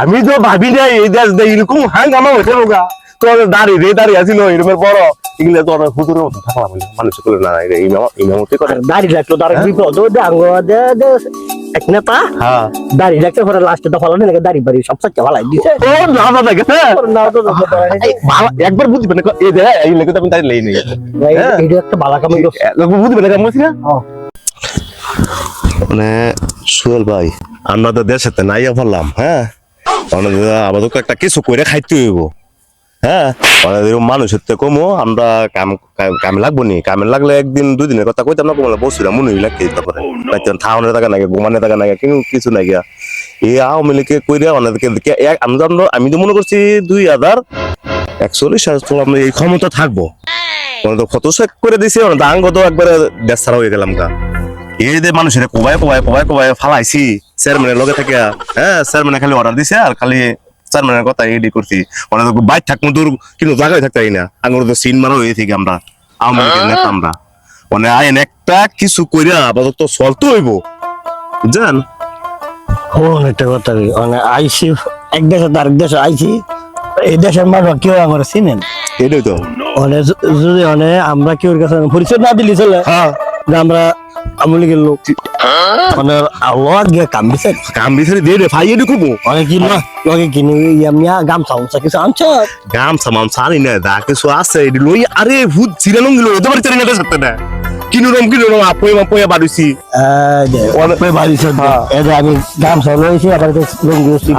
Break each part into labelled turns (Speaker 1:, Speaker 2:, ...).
Speaker 1: আমি তো ভাবি না এই দেশ দে এরকম হাঙ্গামা হয়েছে লোকা তোর দাঁড়িয়ে রে দাঁড়িয়ে আছিল এরকমের বড়। এগুলো তোর হুতুরের মতো থাকলাম মানুষ করে না রে ইমাম ইমামতি করে।
Speaker 2: দাড়ি রাখল তার বিপদ। দে আঙ্গ দে দে এক নেতা
Speaker 1: হ্যাঁ।
Speaker 2: দাড়ি রাখতে পরে লাস্টে তো ফলানি নাকি দাড়ি বাড়ি সব সাথে ফলাই দিছে।
Speaker 1: ও না না দেখে
Speaker 2: ওর নাও তো যত পারে।
Speaker 1: এই ভালো একবার বুঝবে না এই দে এই লেগে তো আমি তাই লেই নেই। হ্যাঁ।
Speaker 2: এটা একটা বালা কামাই
Speaker 1: বুঝবে না?
Speaker 2: হ্যাঁ।
Speaker 1: মানে সুহেল ভাই। আমরা তো দেশেতে নাইয়া ফেললাম হ্যাঁ? মানে আমাদের তো একটা কিছু করে খাইতে হইব হ্যাঁ? মানে মানুষের তো কমো, আমরা কাম কাম- লাগবো নি। কামে লাগলে একদিন দুই দিনের কথা কইতাম না কমলে বসছিলাম মনে হইলা কে তারপরে? থাউনের টাকা নাগে ঘুমানের টাকা নাগে কিন্তু কিছু নাই গিয়া এই আওয়ামী লীগে কইরা অনেকে আমি তো আমি তো মনে করছি দুই হাজার একচল্লিশ সাল আমরা এই ক্ষমতা থাকব। মানে কত শেক করে দিছে মানে দাঙ্গ তো একবারে দেশ ছাড়া হয়ে গেলাম গা। এই যে মানুষের কোবাই কোবাই কোবাই কোবাই ফালাইছি। চেয়ারম্যানের লগে থাকে হ্যাঁ চেয়ারম্যানে খালি অর্ডার দিছে আর খালি চেয়ারম্যানের কথা এডি করছি। মানে তো বাইর থাকব দূর কিন্তু জায়গায় থাকতে পারি না। আঙুর তো সিন মারা হয়ে থেকে আমরা আওয়ামী লীগের নেতা আমরা। মানে আইন একটা কিছু কইরা আপাতত চলতে হইব। বুঝছেন?
Speaker 2: কোন একটা কথা মানে আইসি এক দেশে তার এক দেশে আইসি এই দেশের মানুষ কেউ আমার চিনেন
Speaker 1: এটাই তো।
Speaker 2: মানে যদি মানে আমরা কেউ কাছে পরিচয় না দিলি চলে
Speaker 1: হ্যাঁ।
Speaker 2: আমরা আমলিগের লোক। মানে আল্লাহ গিয়ে কাম
Speaker 1: কাম বিচারি দিয়ে রে ভাই এটুকু
Speaker 2: মানে কি না লগে ইয়ামিয়া গামছা উমছা কিছু আনছ?
Speaker 1: গাম সামাম সারি না দা কিছু আছে এডি লই আরে ভূত জিরানো গিলো এত বাড়ি চারি না সাথে না। কিনুরম কিনুরম আপই মাপয়া বাড়ুছি।
Speaker 2: অনেক ভারী
Speaker 1: হ্যাঁ।
Speaker 2: যে আমি আবার তো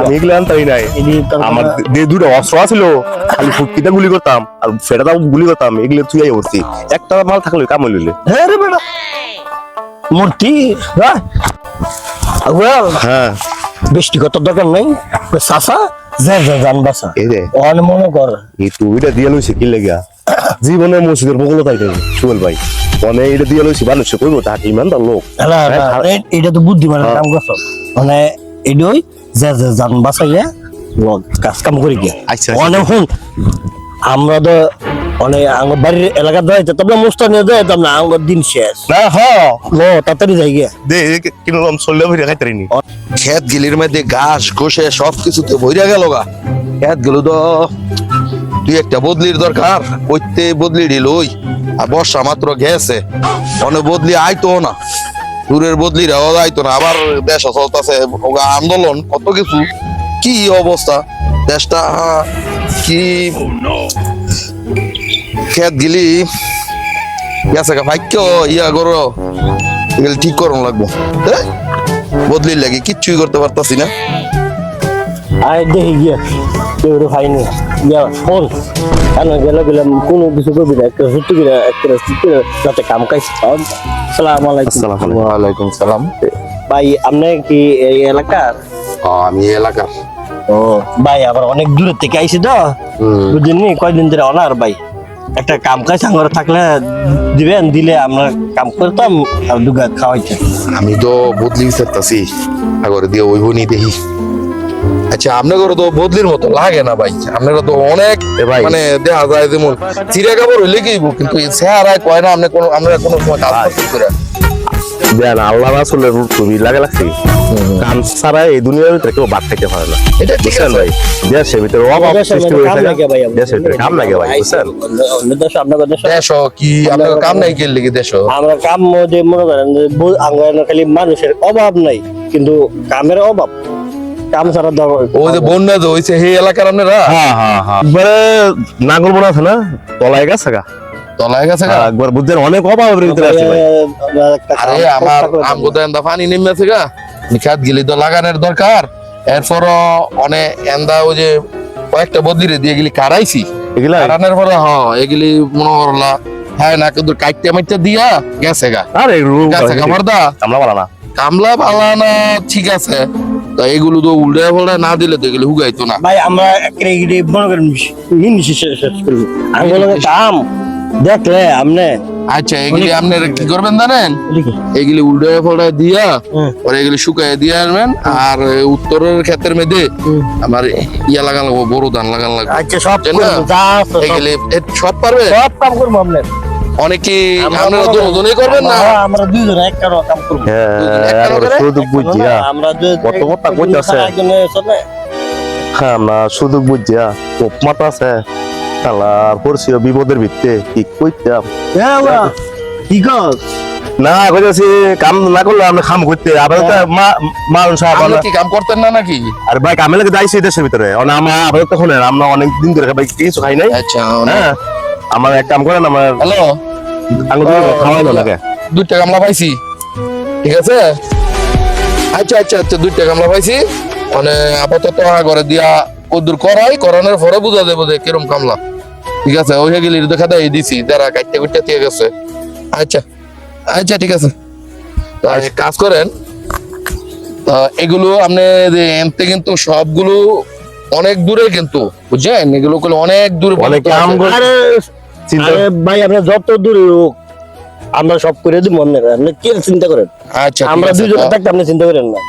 Speaker 1: আমি আনতাই নাই। আমার যে দুটো অস্ত্র আছিল খালি ফুটকিটা গুলি করতাম আর ফেরাটা গুলি করতাম এগুলো তুই উঠছি একটা মাল থাকলে কাম হইলে
Speaker 2: হ্যাঁ রে বেটা। মূর্তি হ্যাঁ
Speaker 1: হ্যাঁ।
Speaker 2: বৃষ্টি কত দরকার নাই। সাসা যা যা জান বাসা অন মনে কর।
Speaker 1: এই টুবিটা দিয়ে লইছে কি লেগা? জীবনে মসজিদের বগল তাই সুয়েল ভাই মানে এটা দিয়ে লইছি মানুষ কইবো ইমান দা লোক? হ্যাঁ,
Speaker 2: এটা তো বুদ্ধিমানের
Speaker 1: হ্যাঁ।
Speaker 2: কাম করছ। মানে এডই যা যা জান বাসাইয়া কাজ কাম করি গিয়া।
Speaker 1: আচ্ছা,
Speaker 2: অনেক হুন আমরা তো অনেক আমার বাড়ির এলাকা মুস্তা নিয়ে আমার দিন শেষ।
Speaker 1: না হ।
Speaker 2: লো তাড়াতাড়ি যাই গিয়া।
Speaker 1: দে চললে ভরে
Speaker 3: গিলির মধ্যে ঘাস ঘষে সব কিছুতে ভইরা গেল গা। ক্ষেতগুলো তো তুই একটা বদলির দরকার কইতে বদলি লই। আর বর্ষা মাত্র গেছে অনেক বদলি আইতো না। দূরের বদলিরাও আইতো না আবার দেশ চলতেছে আন্দোলন কত কিছু কি অবস্থা? দেশটা কি ক্ষেত গিলি গেছে ভাগ্য ইয়া করো এগুলো ঠিক করুন লাগবো। হ্যাঁ বদলির লাগে কিচ্ছুই করতে পারতাছি না।
Speaker 2: আয় দেখি গিয়া কেউ খাইনি গিয়া ফোন কেন গেলে গেলাম কোনো কিছু করবি না একটা সত্যি করে একটা সত্যি যাতে কাম কাজ সালাম আলাইকুম।
Speaker 3: ওয়ালাইকুম সালাম।
Speaker 2: ভাই আপনি কি এই এলাকার?
Speaker 3: আমি এলাকার।
Speaker 2: ও ভাই আবার অনেক দূরের থেকে আইছি তো। বুঝলেন নি কয়দিন ধরে অনার ভাই? একটা কাম কাজ আমার থাকলে দিবেন দিলে আমরা কাম করতাম আর দুগা খাওয়াইতাম
Speaker 3: আমি তো বদলি চাইতাছি আগরে দিয়ে ওই বনি দেখি। আচ্ছা আপনাদের তো বদলির মতো লাগে না ভাই। আপনারা তো অনেক মানে দেখা যায় যেমন চিরা কাপড় হইলে কি কিন্তু স্যার চেহারায় কয় না আপনি কোনো আমরা কোনো সময় কাজ করতে করে
Speaker 1: দেন আল্লাহ রাসূলের তুমি লাগে লাগছে। কাম ছাড়া এই দুনিয়ার ভিতরে কেউ বাদ থেকে পারে না।
Speaker 3: এটা
Speaker 1: বুঝছেন ভাই? দেশের ভিতরে অভাব সৃষ্টি হয়ে থাকে দেশের ভিতরে কাম লাগে ভাই বুঝছেন?
Speaker 2: দেশ আপনাদের দেশ
Speaker 3: দেশ কি আপনার কাম নাই কে লিগে দেশ
Speaker 2: আমরা কাম মধ্যে মনে করেন যে খালি মানুষের অভাব নাই কিন্তু কামের অভাব। কাম ছাড়া দরকার
Speaker 3: যে বন্যা তো হইছে সেই এলাকার আপনারা?
Speaker 1: হ্যাঁ হ্যাঁ হ্যাঁ। আছে না? তলায় গেছে গা।
Speaker 3: তলায় গেছে গা?
Speaker 1: একবার বুঝছেন অনেক অভাবের ভিতরে আছে ভাই।
Speaker 3: আরে আমার আমগো তো এন্দা পানি নেমে আছে গা। নিখাত গিলি তো লাগানোর দরকার। এরপর অনেক এন্দা ওই যে কয়েকটা বদলিরে দিয়ে গেলি কারাইছি
Speaker 1: এগুলা
Speaker 3: কারানোর পরে হ এগুলি মনে করলা হ্যাঁ না কিন্তু কাইটটা মাইটটা দিয়া গেছে গা।
Speaker 1: আরে
Speaker 3: গেছে গা দা?
Speaker 1: আমরা বলা না।
Speaker 3: কামলা পালা না ঠিক আছে। তা এগুলো তো উল্টে ফল্টে না দিলে তো এগুলি হুগাইতো না।
Speaker 2: ভাই আমরা মনে করেন শেষ করব। আঙ্গুলের কাম দেখলে আমনে।
Speaker 3: আচ্ছা এগুলি আপনার কি করবেন জানেন? এগুলি উল্টে ফল্টে দিয়া। পরে এগুলি শুকাই দিয়ে আসবেন আর উত্তরের ক্ষেতের মধ্যে আমার ইয়া লাগান লাগবো বড় ধান লাগান লাগবে।
Speaker 2: আচ্ছা সব
Speaker 3: এগুলি সব পারবে?
Speaker 2: সব কাম করব আপনার
Speaker 3: অনেকে আপনারা দুজনেই করবেন না?
Speaker 2: আমরা- আমরা দুইজনে একটা কাম করব।
Speaker 1: হ্যাঁ আর বুঝিয়া
Speaker 2: আমরা
Speaker 1: কত কথা কইতাছে। হ্যাঁ আমরা সুযোগ বুঝিয়া কোপ আছে। পড়ছি বিপদের ভিত্তে কি কইতাম?
Speaker 2: কি কর?
Speaker 1: না কইতাছি কাম না করলে আমরা খাম করতে। আবার তো মা-
Speaker 3: আপনি কি কাম করতেন না নাকি?
Speaker 1: আর ভাই কামে লাগে যাইছি দেশের ভিতরে। অনে আমরা আবার তো শুনেন আমরা অনেক দিন ধরে ভাই কিছু খাই নাই।
Speaker 3: আচ্ছা
Speaker 1: হ্যাঁ আমার এক কাম করেন আমার
Speaker 3: হ্যালো।
Speaker 1: আঙ্গুল লাগে।
Speaker 3: দুইটা কামলা পাইছি। ঠিক আছে? আচ্ছা আচ্ছা আচ্ছা দুইটা কামলা পাইছি। মানে আপাতত ঘরে দিয়া কদ্দুর করাই করানোর পরে বুঝা যাবে যে কিরম কামলা। ঠিক আছে ওই গেলি দেখা দেয় দিছি যারা কাটতে কুটতে দিয়ে গেছে আচ্ছা আচ্ছা ঠিক আছে। তা কাজ করেন এগুলো আপনি যে এমতে কিন্তু সবগুলো অনেক দূরে কিন্তু বুঝছেন? এগুলো করলে অনেক দূরে
Speaker 1: অনেক কাম
Speaker 2: আরে
Speaker 1: চিন্তা
Speaker 2: আরে ভাই আমরা যত দূরে হোক আমরা সব করে দিব মনে করেন। আপনি কি চিন্তা করেন?
Speaker 3: আচ্ছা
Speaker 2: আমরা
Speaker 3: আছে, তা-
Speaker 2: থাকতে আপনি চিন্তা করেন না।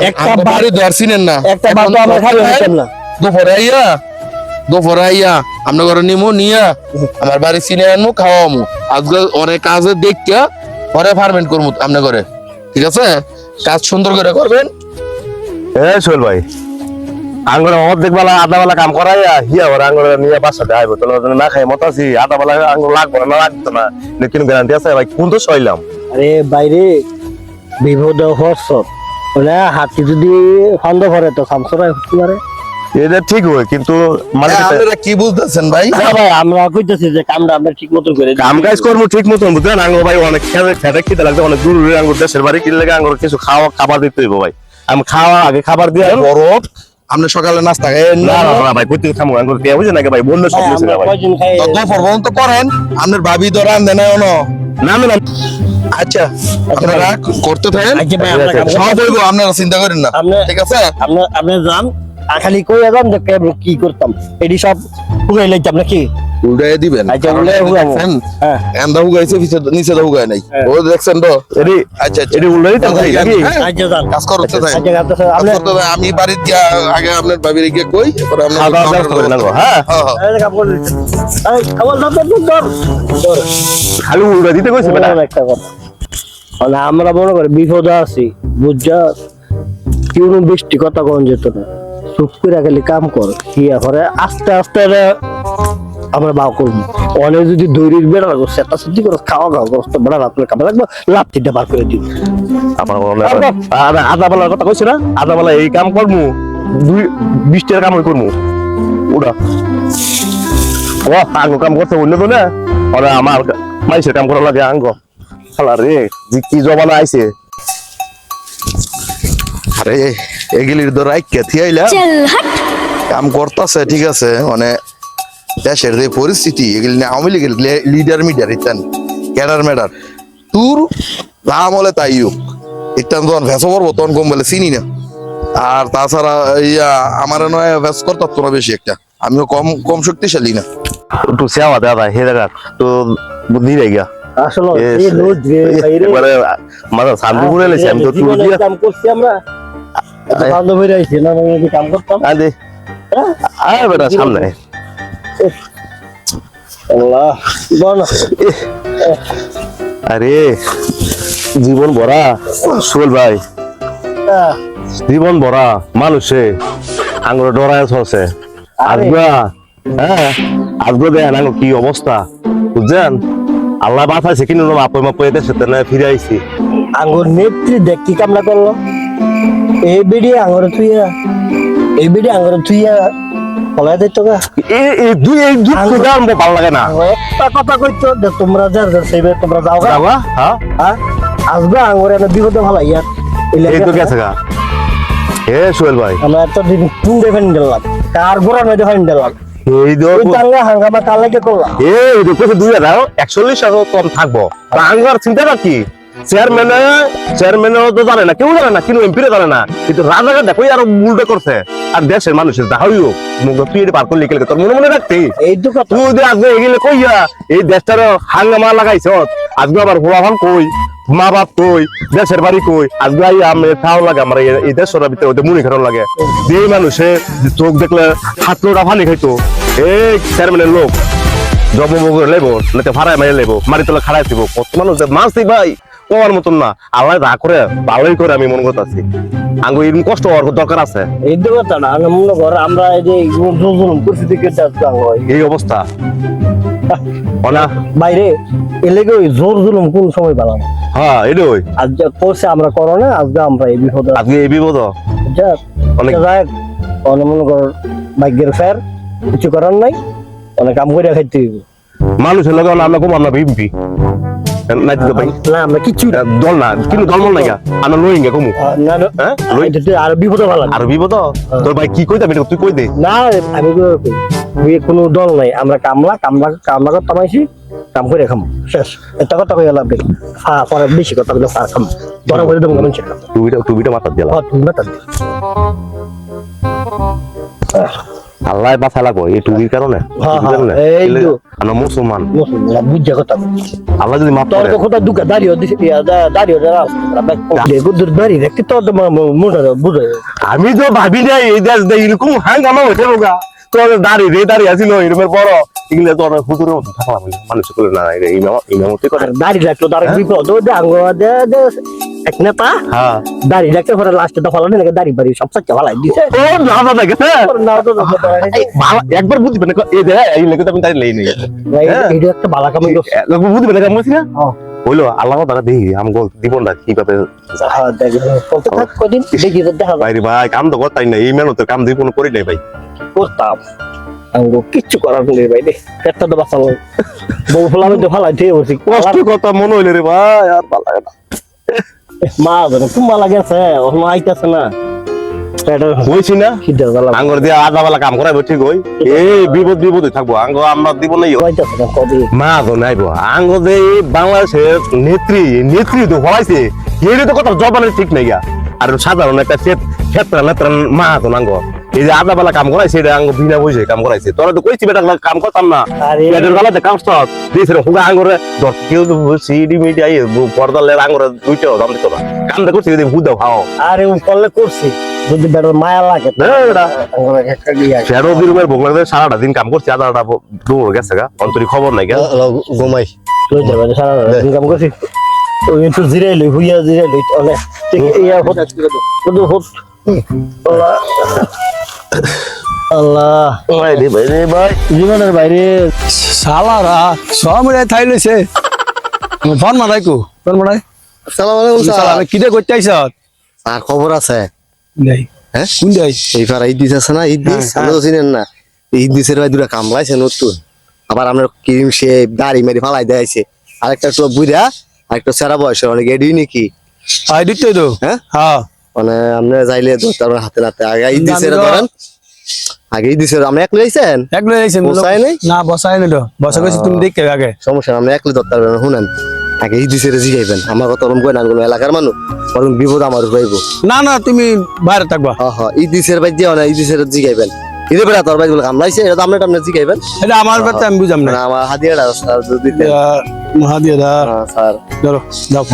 Speaker 2: একটা
Speaker 3: বাড়ি দর চিনেন না।
Speaker 2: একটা তো আমরা খাবে হইতাম না।
Speaker 3: দুপুরে আইয়া দুপুরে আইয়া আমরা ঘরে নিমু নিয়া আমার বাড়ি চিনে আনমু খাওয়ামু। আজকে অনেক কাজে দেখিয়া পরে ফার্মেন্ট করব আপনার ঘরে। ঠিক আছে? কাজ সুন্দর করে করবেন।
Speaker 1: এ সোহেল ভাই আঙ্গুর অর্ধেক বেলা আধা বেলা কাম করাইয়া হিয়া ওর আঙ্গুর নিয়ে বাসাতে আইবো তোর না খাই মত আছি আধা বেলা আঙ্গুর লাগবো না লাগতো না। কিন্তু গ্যারান্টি আছে ভাই কোন তো সইলাম
Speaker 2: আরে বাইরে বিপদ হর্ষ হাতি যদি ফান্দ ভরে তো খামসরাই হতে পারে।
Speaker 1: এটা ঠিক হয় কিন্তু মানে
Speaker 3: আপনারা কি বুঝতেছেন ভাই?
Speaker 2: না ভাই আমরা কইতেছি যে কামটা আমরা ঠিক মতো করে
Speaker 1: কাম কাজ করব ঠিক মতন বুঝলেন? আঙ্গুর ভাই অনেক খেতে লাগবে অনেক দূর দূরে আঙ্গুর দেশের বাড়ি কিনলে আঙ্গুর কিছু খাওয়া খাবার দিতে হইব ভাই। আমি খাওয়া আগে খাবার দিয়ে
Speaker 3: বরফ আপনি সকালে নাস্তা খাইয়েন
Speaker 1: না ভাই কইতে খামো আঙ্গুর কে বুঝে নাকি ভাই? বললে সব কিছু ভাই।
Speaker 3: তো দুপুর পর্যন্ত করেন আপনার ভাবি তো রান্ধে না
Speaker 1: না না না।
Speaker 3: আচ্ছা আপনারা করতে থাকেন।
Speaker 2: আচ্ছা ভাই
Speaker 3: সব হইব আপনারা চিন্তা করেন না।
Speaker 2: আপনি-
Speaker 3: ঠিক আছে?
Speaker 2: আপনি আপনি যান। খালি কই যান যে কেমন কি করতাম। এডি সব পুরাই লাইতাম নাকি?
Speaker 3: উল্টাই দিবেন।
Speaker 2: আচ্ছা, হুগাবো।
Speaker 3: দেখছেন,
Speaker 2: হ্যাঁ।
Speaker 3: এন্দা হুগাইছে পিছে নিচে তো হুগায় নাই।
Speaker 2: হ্যাঁ।
Speaker 3: ও দেখছেন তো?
Speaker 1: এটি
Speaker 3: আচ্ছা আচ্ছা।
Speaker 1: এটি উল্লাই তো ভাই নাকি?
Speaker 3: হ্যাঁ,
Speaker 2: আচ্ছা যান
Speaker 3: কাজ করতে থাকেন
Speaker 2: আচ্ছা কাজ
Speaker 3: কাজ
Speaker 2: আপনি
Speaker 3: করতে থাকেন। আমি বাড়িতে গিয়া আগে আপনার ভাবির গিয়ে কই? এরপরে আপনার
Speaker 1: খাওয়া দাওয়া করে না হ্যাঁ।
Speaker 3: হ্যাঁ।
Speaker 2: এই কাম করে এই খাবার দাও তো ধর ধর
Speaker 1: খালি উল্টা দিতে কইছে বেটা?
Speaker 2: একটা কথা। মানে আমরা মনে করি বিপদে আছি বুঝছা? কেউ বৃষ্টি কথা কোন যেত না। চুপ করে খালি কাম কর। কি করে আস্তে আস্তে আমরা বাও করব। অনেক যদি দৈরিক বেড়া লাগো সেটা সত্যি করে খাওয়া দাওয়া করতে বেড়া আপনার কামে লাগবে লাঠিটা বার করে দিই
Speaker 1: আমার আধা বেলার কথা কইছে না? আধা বেলা এই কাম করমু দুই বিশটার কাম করমু ওরা ও আঙ্গ কাম করতে অন্য তো না? ওরা আমার মাইসের কাম করা লাগে আঙ্গ। খালা রে কি জবানা আইছে?
Speaker 3: আরে এগুলির তো রাইকা থিয়াইলা কাম করতেছে ঠিক আছে মানে দেশের যে পরিস্থিতি এগুলি নিয়ে আওয়ামী লীগের লিডার মিডার ইতান ক্যাডার মেডার তুর যা আমলে তাই হোক। ইতান যখন ভেসো পড়ব তখন কম বলে চিনি না। আর তাছাড়া ইয়া আমার নয় ভেস করতে না বেশি একটা। আমিও কম কম শক্তিশালী না।
Speaker 1: একটু সেবা দাদা হে দেখা তো বুদ্ধি রে গিয়া
Speaker 2: আসলে. এই বাইরে
Speaker 1: মাথা শান্তি লেছি আমি তো তুই
Speaker 2: কাম করছি আমরা। বান্ধব হয়ে আইছি না আমি যদি কাম করতাম।
Speaker 1: আদে আয় বেটা সামনে।
Speaker 2: আল্লাহ। বল
Speaker 1: আরে জীবন ভরা সোহেল ভাই। জীবন ভরা মানুষে আঙ্গুর ডরায় চলছে। আজবা হ্যাঁ আজবা আঙ্গুর কি অবস্থা। বুঝছেন? আল্লাহ বাঁচাইছে কিন্তু মাপই মাপই দেশে ফিরে আইছি।
Speaker 2: আঙ্গুর নেত্রী দেখ কি কামনা করল। এই বিড়ি আঙ্গুর থুইয়া এই বিড়ি আঙ্গুর থুইয়া ফলাই দিত গা
Speaker 1: এই এই দুই এই দুই দাম ভালো লাগে না
Speaker 2: একটা কথা কইতো যে তোমরা যার যার সেইবে তোমরা যাও
Speaker 1: যাবা হ্যাঁ
Speaker 2: হ্যাঁ আসবে বিপদে ভালো ইয়ার
Speaker 1: এই তো গেছে গা হে সোহেল ভাই
Speaker 2: আমরা এত দিন কোন দেখেন দিলাম কার গোড়ার মধ্যে ফাইন দিলাম
Speaker 1: এই তো
Speaker 2: টাঙ্গা হাঙ্গামা করলাম
Speaker 1: এই তো দুই হাজার একচল্লিশ হাজার কম থাকব তা আঙ্গার চিন্তা কি চেয়ারম্যান চেয়ারম্যানও তো জানে না কেউ জানে না কিন্তু এমপিরে জানে না। কিন্তু রাজাকে দেখো আরও উল্টো করছে। আর দেশের মানুষের দেখাই হোক মুখ তুই এটা পার করলি কেলে তোর মনে মনে রাখতে
Speaker 2: এই তো
Speaker 1: তুই যদি আজকে এগিলে কইয়া এই দেশটার হাঙ্গামা লাগাইছ। আজকে আবার হোলাভান কই? মা বাপ কই? দেশের বাড়ি কই? আজকে আই আমি তাও লাগে আমার এই- দেশের ভিতরে ওদের মুড়ি খারাপ লাগে। যে মানুষে চোখ দেখলে হাত লোটা ফানি খাইতো এই চেয়ারম্যানের লোক। জব লেবো নাতে ভাড়ায় মারি লেবো মারি তোলা খাড়াই দিব কত মানুষ মাছ ভাই। তোমার মতন না। আল্লাহ দা করে ভালোই করে আমি মনে করতেছি। আঙ্গু এরকম কষ্ট হওয়ার দরকার আছে?
Speaker 2: এই তো কথা না আমরা মনে কর আমরা এই যে জুলুম করছি দিকে হয়।
Speaker 1: এই অবস্থা। অনা।
Speaker 2: বাইরে এলেগে ওই জোর জুলুম কোন সময় পেলাম?
Speaker 1: হ্যাঁ এটাই
Speaker 2: আজ যা করছে আমরা করো না আজকে আমরা এই বিপদে
Speaker 1: আজকে এই বিপদ?
Speaker 2: যা
Speaker 1: অনেক
Speaker 2: যাক অনেক মনে কর ভাগ্যের ফের কিছু করার নাই অনেক কাম করে খাইতে
Speaker 1: মানুষের লগে আমরা কম আমরা নাই তো ভাই
Speaker 2: না আমরা কিচ্ছু
Speaker 1: দল না কিন্তু দল নাই আমরা লইঙ্গে কমু
Speaker 2: আহ, না
Speaker 1: হ্যাঁ
Speaker 2: এটা আর বিপদে ভালো
Speaker 1: আর বিপদ তোর ভাই কি কইতা তুই কই দে
Speaker 2: না আমি কই, কোনো দল নাই আমরা কামলা কামলা কামলা করতে পাইছি কাম করে খাম শেষ এটা কথা কই লাভ নেই হ্যাঁ পরে বেশি কথা বলে আর খাম বড় করে দেবো কেমন চেক
Speaker 1: টুবিটা টুবিটা মাথা দিলা
Speaker 2: তুমি না তাহলে
Speaker 1: আল্লাহ বাঁচা লাগবো এই টুবির কারণে?
Speaker 2: হ্যাঁ। হ্যাঁ।
Speaker 1: আমরা মুসলমান।
Speaker 2: বুঝা কথা
Speaker 1: আল্লাহ যদি মাফ
Speaker 2: তোর
Speaker 1: করে।
Speaker 2: কথা দুকা দাঁড়িয়ে দিছে দাঁড়িয়ে দাঁড়িয়ে দেখতে তো মোটা বুঝে
Speaker 1: আমি তো ভাবি নাই এই দেশ এরকম হাঙ্গামা হতে হোগা তোর দাঁড়ি রে দাঁড়ি আছিল এরমের বড়। এগুলো তোর হুজুরের মতো থাকলাম মানুষ করে না এটা ইমাম ইমামতি করে।
Speaker 2: আর দাঁড়িয়ে রাখল তার বিপদ ও দে দে দে এক নেতা।
Speaker 1: হ্যাঁ।
Speaker 2: রাখতে পরে লাস্টে তো ফলানি নাকি সব দিছে
Speaker 1: ও না গেছে
Speaker 2: তো
Speaker 1: একবার বুঝবে না এই দে এই লেগে তো আমি তাই লেই নেই।
Speaker 2: এটা একটা করছে
Speaker 1: বুঝবে না কেমন না?
Speaker 2: হ্যাঁ।
Speaker 1: হইল আল্লাহ তারা দেখি আমি জীবনটা কীভাবে
Speaker 2: হ্যাঁ দেখ চলতে থাক দেখি দেখা
Speaker 1: ভাই কাম তো করতাই না এই কাম করি নাই ভাই।
Speaker 2: করতাম আঙ্গ কিচ্ছু করার নেই ভাই রে পেটটা তো বাঁচালো বউ ফলামে তো ফালাই দিয়ে বসি
Speaker 1: কষ্ট কথা মনে হইলে রে ভাই আর ভালো লাগে না।
Speaker 2: মা জানে তোমার লাগে আছে ওখানে আইতাছে না। পেটের
Speaker 1: না? আঙ্গর দিয়ে আধা বেলা কাম করাইবো ঠিক হই? এই বিপদ বিপদে থাকব আঙ্গ আমরা দিব নাই মা তো নাইবো আঙ্গ যে বাংলাদেশের নেত্রী নেত্রী তো হলাইছে এই তো কথা জবানের ঠিক নাই গা। আর সাধারণ একটা ক্ষেত্র নেত্র মা তো নাঙ্গ এই যে আধা বেলা কাম করাইছে এটা আঙ্গ বিনা বসে কাম করাইছে। তোরা তো কইছি বেটা কাম করতাম না।
Speaker 2: আরে।
Speaker 1: পেটের গলাতে কাম স্টক দিয়েছে হুগা আঙ্গরে। দশ কেউ তো সিডি মিডি আই পর্দা লের আঙ্গরে দুইটাও দাম দিত না। কামটা করছি যদি হুদা ভাও
Speaker 2: আরে ও করলে করছি। যদি বেটার মায়া লাগে।
Speaker 1: ফেরো দিরুমের ভোগ লাগতে সারাটা দিন কাম করছি আধাটা দৌড় গেছে গা। অন্তরি খবর নাই গা।
Speaker 4: ঘুমাই।
Speaker 2: লই যাবে রে, সারা দিন কাম করছি? ওই একটু জিরাই লই হুইয়া জিরাই লই অনেক ইয়া হত। শুধু হত। আল্লাহ। আল্লাহ।
Speaker 1: ভাই ভাই ভাই।
Speaker 2: জীবনের বাইরে।
Speaker 4: সালারা সব রে থাই লইছে। ফোন মারাই কো। ফোন মারাই।
Speaker 3: আসসালামু আলাইকুম স্যার।
Speaker 4: সালাম কিদে করতে আইছ?
Speaker 3: স্যার খবর আছে।
Speaker 4: নাই।
Speaker 3: হ্যাঁ?
Speaker 4: কোন
Speaker 3: ঈদ আছে না ঈদ দিস
Speaker 4: হ্যাঁ,
Speaker 3: তো চিনেন না। ঈদ ভাই দুটা কামলাইছে নতুন। আবার আমরা ক্রিম সে দাড়ি মেরি ফালাই দেয়াইছে আরেকটা তো আরেকটা সেরা বয়সের অনেক এডি নাকি?
Speaker 4: আই তো।
Speaker 3: হ্যাঁ?
Speaker 4: হ্যাঁ।
Speaker 3: মানে আমরা যাইলে পর হাতে নাতে আগে
Speaker 4: আমি তো-
Speaker 3: ধরেন। আগে ঈদ দিসের আমরা একলে আইছেন?
Speaker 4: এক আইছেন।
Speaker 3: বসাই নাই?
Speaker 4: না বসাই নাই তো। বসা কইছি তুমি দেখকে আগে।
Speaker 3: সমস্যা না, আমরা একলে ধরতে পারবেন শুনেন। আগে ঈদ দিসের জিগাইবেন। আমার কথা ওরকম কই না কোনো এলাকার মানুষ? বরং বিপদ আমার পাইব
Speaker 4: না না তুমি বাইরে থাকবা।
Speaker 3: হ হ ঈদ দিসের ভাই দিও না ঈদ দিসের জিগাইবেন। ঈদের বেলা তোর ভাই বলে কামলাইছে এটা আমরা টামনে জিগাইবেন।
Speaker 4: এটা আমার কথা আমি বুঝাম না।
Speaker 3: আমার হাদিয়াটা স্যার দিতে
Speaker 4: মহাদিয়া দা
Speaker 3: হ্যাঁ, স্যার।
Speaker 4: ধরো যাও।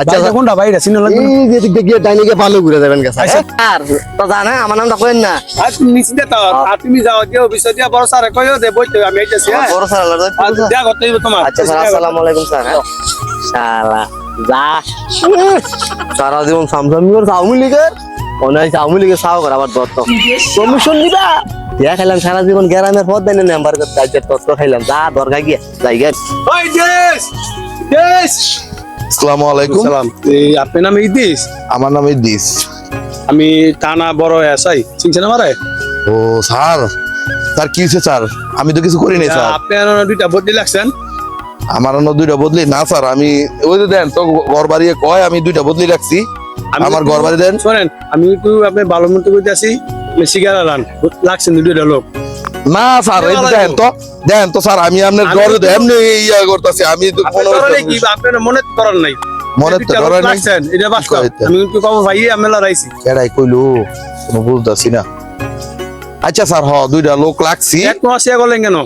Speaker 3: আচ্ছা
Speaker 4: কোনটা? বাইরে চিনো লাগবে
Speaker 3: এই যে দিক দিয়ে গিয়ে ডাইনিকে ভালো ঘুরে যাবেন। আর তো জানা আমার নামটা কইেন না।
Speaker 4: আর নিচে দে তো আর তুমি যাও দিও বিষয় দিয়া বড় স্যার কইও দে বইতে আমি আইতাছি হ্যাঁ?
Speaker 3: বড় স্যার আল্লাহ
Speaker 4: আর করতে হইব তোমার।
Speaker 3: আচ্ছা স্যার আসসালামু আলাইকুম স্যার হ্যাঁ। শালা যা। সারা জীবন সামসামিওর আওয়ামী লীগের। অনাই আওয়ামী লীগের সাহ করে আবার দত্ত। কমিশন দিবা দিয়া খাইলাম সারা জীবন গ্রামের পথ দেন নাম্বার করতে। আজকে তত্ত্ব খাইলাম যা দরকার গিয়ে যাই গে
Speaker 4: ওই দেশ! দেশ!
Speaker 3: আসসালামু আলাইকুম।
Speaker 4: সালাম এই আপনার নাম ইদিস?
Speaker 3: আমার নাম
Speaker 4: আমি টানা বড় এসাই চিনছেন আমারে?
Speaker 3: ও স্যার। স্যার কি হয়েছে স্যার? আমি তো কিছু করি নাই স্যার।
Speaker 4: আপনার দুইটা বদলি লাগছেন?
Speaker 3: আমার অন্য দুইটা বদলি? না স্যার আমি ওই যে দেন তো ঘর বাড়িয়ে কয় আমি দুইটা বদলি রাখছি। আমার ঘর বাড়ি দেন।
Speaker 4: শোনেন আমি একটু আপনি ভালো মতো করতে আসি সিগারা লাগছেন দুইটা লোক।
Speaker 3: না স্যার এই দেন তো দেন তো স্যার আমি আপনার ঘরে এমনি ইয়া করতেছি আমি তো কোনো
Speaker 4: কি আপনার মনে করার নাই?
Speaker 3: মনে তো নাই।
Speaker 4: এটা বাস্তব। আমি কিন্তু কব ভাই আমি লড়াইছি
Speaker 3: এরাই কইলো কোনো বুঝতেছি না। আচ্ছা স্যার হ দুইটা লোক লাগছি।
Speaker 4: এক ইয়া করলেন কেন?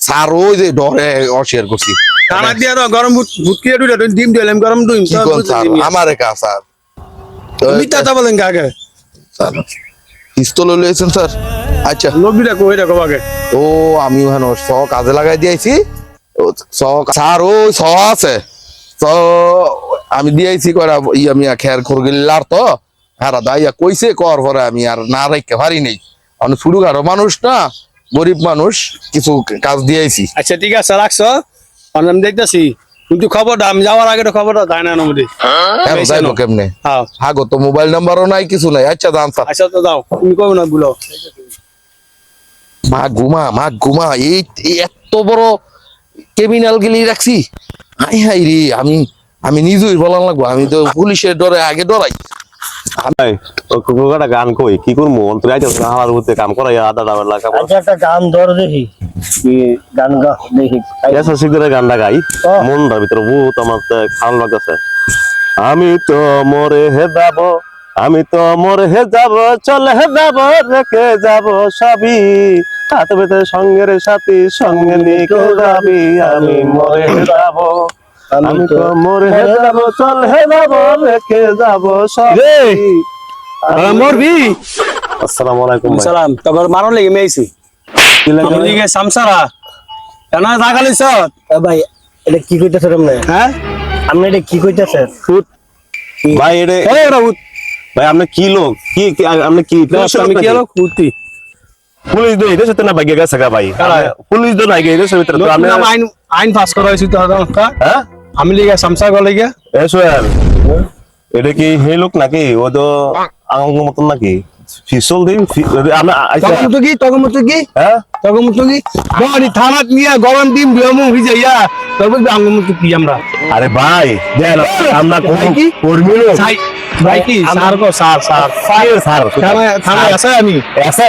Speaker 3: স্যার ওই যে ডরে অশেয়ার করছি
Speaker 4: খানা দিয়ে গরম কিনে দুইটা ডিম দিলাম গরম ডিম
Speaker 3: কি আমার একা স্যার? তো
Speaker 4: মিথ্যা কথা বলেন আগে
Speaker 3: স্যার পিস্তল লইছেন স্যার। আচ্ছা।
Speaker 4: লবিটা কই দেখো আগে
Speaker 3: ও আমি ওখানে স কাজে লাগাই দিয়েছি স স্যার ও স আছে। স আমি দিয়েছি করা ইয়া মিয়া খেয়ার করগিল্লার তো। হ্যাঁ দাইয়া কইছে কর পরে আমি আর না রাখতে পারি নাই। আমি শুরু কারও মানুষ না গরিব মানুষ কিছু কাজ দিয়েছি
Speaker 4: আচ্ছা ঠিক আছে রাখছো। আমি দেখতেছি। কিন্তু খবরটা আমি যাওয়ার আগে তো খবরটা তাই না নমদি
Speaker 3: হ্যাঁ?
Speaker 4: বেশ
Speaker 3: যাইবো। কেমনে?
Speaker 4: হ্যাঁ।
Speaker 3: হাগো তো মোবাইল নাম্বারও নাই কিছু নাই। আচ্ছা দাম
Speaker 4: আচ্ছা তো দাও তুমি কবে না বলো
Speaker 3: মা গুমা মা গুমা এই এত বড় ক্রিমিনাল গলি রাখছি? হাই হাই রে আমি আমি নিজেই বলার লাগবো। আমি তো পুলিশের ডরে আগে ডরাই।
Speaker 1: কুকুরটা গান কই? কি করব? অন্তরে আইতে হালার মধ্যে কাম করাই আদা লাগা
Speaker 2: আচ্ছা একটা গান ধর দেখি। কি? গান গা দেখি।
Speaker 1: এসা গানটা গাই। মনটার ভিতরে বহুত আমার খারাপ লাগতেছে। আমি তো মরে হে যাব আমি তো মরে হে যাব চলে হে যাব রেখে যাব সবই। হাত বেতে সঙ্গের সাথী সঙ্গে নিকে যাবি আমি মরে হে যাব। আমি তো মরে হে যাব চল হে যাব রেখে যাব সবই।
Speaker 4: মরবি?
Speaker 1: আসসালামু আলাইকুম ভাই।
Speaker 4: সালাম তারপর মারো লেগে মেয়েছি
Speaker 1: কি লিগে
Speaker 4: সামসারা। কেন থাকালিস
Speaker 2: এ ভাই এটা কি
Speaker 4: হ্যাঁ?
Speaker 2: আপনি এটা কি কইতাছেন?
Speaker 1: ভাই এটা
Speaker 4: এই রাউত
Speaker 1: ভাই আপনি কি লোক? কি কি- আপনি কি
Speaker 4: আমি কি
Speaker 1: পুলিশ সাথে না গেছে ভাই? পুলিশ সাথে তো
Speaker 4: আইন আইন পাস করা হয়েছে তো
Speaker 1: হ্যাঁ?
Speaker 4: আমি লিগে সামসা গলে গিয়া।
Speaker 1: এ সোহেল এটা কি হে লোক নাকি? ও তো আঙ্গ মতন নাকি? ফিসল দিন আমরা আচ্ছা
Speaker 4: তখন তো কি? তখন তো কি?
Speaker 1: হ্যাঁ?
Speaker 4: কি? বড়ি থানাত নিয়া গরম দিন বিয়ম হই যাইয়া তবে আঙ্গ মতো কি আমরা?
Speaker 1: আরে ভাই দেন আমরা কোন? কর্মী লোক।
Speaker 4: ভাই কি স্যার গো স্যার স্যার।
Speaker 1: ফায়ার স্যার
Speaker 4: থানায় থানায় আছে আমি।
Speaker 1: এসে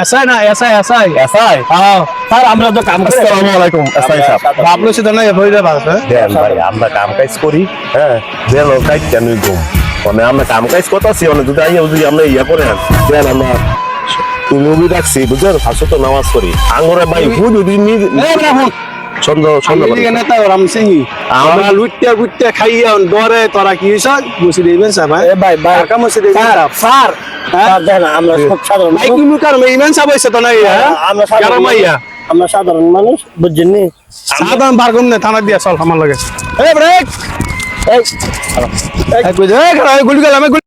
Speaker 4: এসআই না এসআই এসআই
Speaker 1: এসআই
Speaker 4: হ্যাঁ
Speaker 2: স্যার আমরা তো কাম করি।
Speaker 1: আসসালামু আলাইকুম এসআই সাহেব
Speaker 4: ভাবলো সেটা না হয়ে? যাবে
Speaker 1: দেন ভাই আমরা কাম কাজ করি হ্যাঁ? কাজ কেন ঘুম মানে আমরা কাম কাজ করতেছি মানে যদি আইয়া যদি আমরা ইয়া করে দেন আমরা তুমি রাখছি ফাঁসো তো নামাজ করি আঙ্গরে ভাই হুদ যদি সন্ধ্যা
Speaker 4: আমি নেতা রাম সিং আমরা লুটতে গুটতে খাইয়া ডরে তোরা কি হইছ? বুঝি দিবেন স্যার ভাই।
Speaker 2: এ ভাই
Speaker 4: কাম হইছে দিবেন
Speaker 2: স্যার
Speaker 4: হ্যাঁ?
Speaker 2: আমরা সব সাধারণ
Speaker 4: ভাই কি মুকার মেইমান সাহেব হইছে তো নাই হ্যাঁ?
Speaker 2: আমরা সাধারণ
Speaker 4: মাইয়া।
Speaker 2: আমরা সাধারণ মানুষ বুঝছেন নি
Speaker 4: সাধারণ বার করুন না থানা দিয়া চল আমার লাগে। এই ব্রেক!
Speaker 2: এই
Speaker 4: এই গুলি গেল আমি গুলি